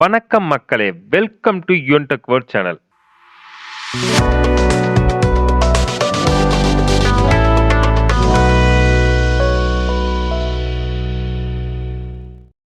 வணக்கம் மக்களே. Welcome to Yuntech world channel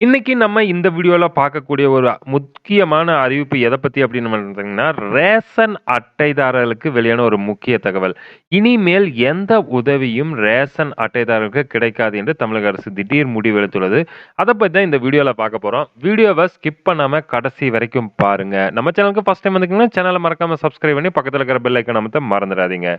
இன்னைக்கு நம்ம இந்த வீடியோவில் பார்க்கக்கூடிய ஒரு முக்கியமான அறிவிப்பு எதை பற்றி அப்படின்னு பார்த்தீங்கன்னா ரேஷன் அட்டைதாரர்களுக்கு வெளியான ஒரு முக்கிய தகவல். இனிமேல் எந்த உதவியும் ரேஷன் அட்டைதாரர்களுக்கு கிடைக்காது என்று தமிழக அரசு திடீர் முடிவு எடுத்துள்ளது அதை பற்றி தான் இந்த வீடியோவில் பார்க்க போகிறோம் வீடியோவை ஸ்கிப் பண்ணாமல் கடைசி வரைக்கும் பாருங்கள் நம்ம சேனலுக்கு ஃபஸ்ட் டைம் வந்துக்கிங்கன்னா சேனலை மறக்காமல் சப்ஸ்கிரைப் பண்ணி பக்கத்தில் இருக்கிற பெல் ஐக்கன் அமைத்த மறந்துடாதீங்க.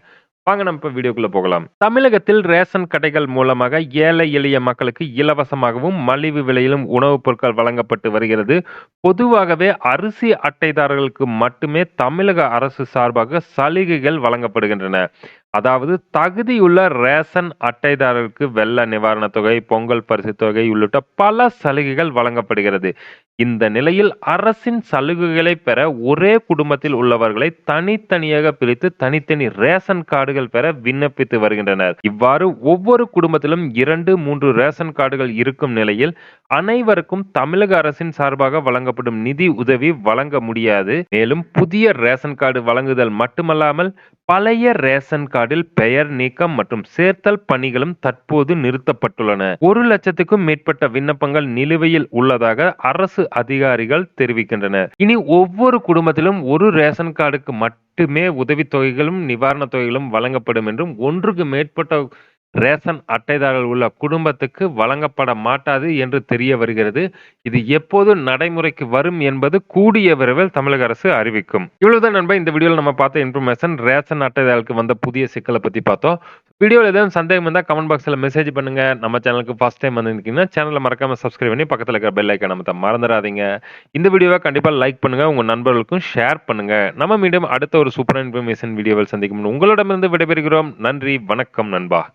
வாங்க நம்ம இப்போ வீடியோக்குள்ள போகலாம். தமிழகத்தில் ரேஷன் கடைகள் மூலமாக ஏழை எளிய மக்களுக்கு இலவசமாகவும் மலிவு விலையிலும் உணவுப் பொருட்கள் வழங்கப்பட்டு வருகிறது. பொதுவாகவே அரிசி அட்டைதாரர்களுக்கு மட்டுமே தமிழக அரசு சார்பாக சலுகைகள் வழங்கப்படுகின்றன. அதாவது தகுதியுள்ள ரேஷன் அட்டைதாரருக்கு வெள்ள நிவாரணத் தொகை பொங்கல் பரிசு தொகை உள்ளிட்ட பல சலுகைகள் வழங்கப்படுகிறது. இந்த நிலையில் அரசின் சலுகைகளை பெற ஒரே குடும்பத்தில் உள்ளவர்களை தனித்தனியாக பிரித்து தனித்தனி ரேஷன் கார்டுகள் பெற விண்ணப்பித்து வருகின்றனர். இவ்வாறு ஒவ்வொரு குடும்பத்திலும் இரண்டு மூன்று ரேஷன் கார்டுகள் இருக்கும் நிலையில் அனைவருக்கும் தமிழக அரசின் சார்பாக வழங்கப்படும் நிதி உதவி வழங்க முடியாது. மேலும் புதிய ரேஷன் கார்டு வழங்குதல் மட்டுமல்லாமல் பழைய ரேஷன் கார்டில் பெயர் நீக்கம் மற்றும் சேர்த்தல் பணிகளும் தற்போது நிறுத்தப்பட்டுள்ளன. ஒரு லட்சத்துக்கும் மேற்பட்ட விண்ணப்பங்கள் நிலுவையில் உள்ளதாக அரசு அதிகாரிகள் தெரிவிக்கின்றனர். இனி ஒவ்வொரு குடும்பத்திலும் ஒரு ரேஷன் கார்டுக்கு மட்டுமே உதவித்தொகைகளும் நிவாரணத் தொகைகளும் வழங்கப்படும் என்றும் ஒன்றுக்கு மேற்பட்ட ரேஷன் அட்டைதாரர்கள் உள்ள குடும்பத்துக்கு வழங்கப்பட மாட்டாது என்று தெரிய வருகிறது. இது எப்போது நடைமுறைக்கு வரும் என்பது கூடிய விரைவில் தமிழக அரசு அறிவிக்கும். இவ்வளவுதான் நண்பா. இந்த வீடியோவில் நம்ம பார்த்த இன்ஃபர்மேஷன் ரேஷன் அட்டைதாரர்களுக்கு வந்த புதிய சிக்கலை பத்தி பார்த்தோம். வீடியோவில் ஏதாவது சந்தேகம் இருந்தால் கமெண்ட் பாக்ஸில் மெசேஜ் பண்ணுங்க. நம்ம சேனலுக்கு ஃபர்ஸ்ட் டைம் வந்திருக்கீங்கன்னா சேனலை மறக்காம சப்ஸ்கிரைப் பண்ணி பக்கத்தில் இருக்கிற பெல் ஐக்கன் நம்ம மறந்துடாதீங்க. இந்த வீடியோவை கண்டிப்பாக லைக் பண்ணுங்க. உங்கள் நண்பர்களுக்கும் ஷேர் பண்ணுங்க. நம்ம மீண்டும் அடுத்த ஒரு சூப்பர் இன்ஃபர்மேஷன் வீடியோவில் சந்திக்கும் உங்களிடமிருந்து விடைபெறுகிறோம். நன்றி. வணக்கம் நண்பா.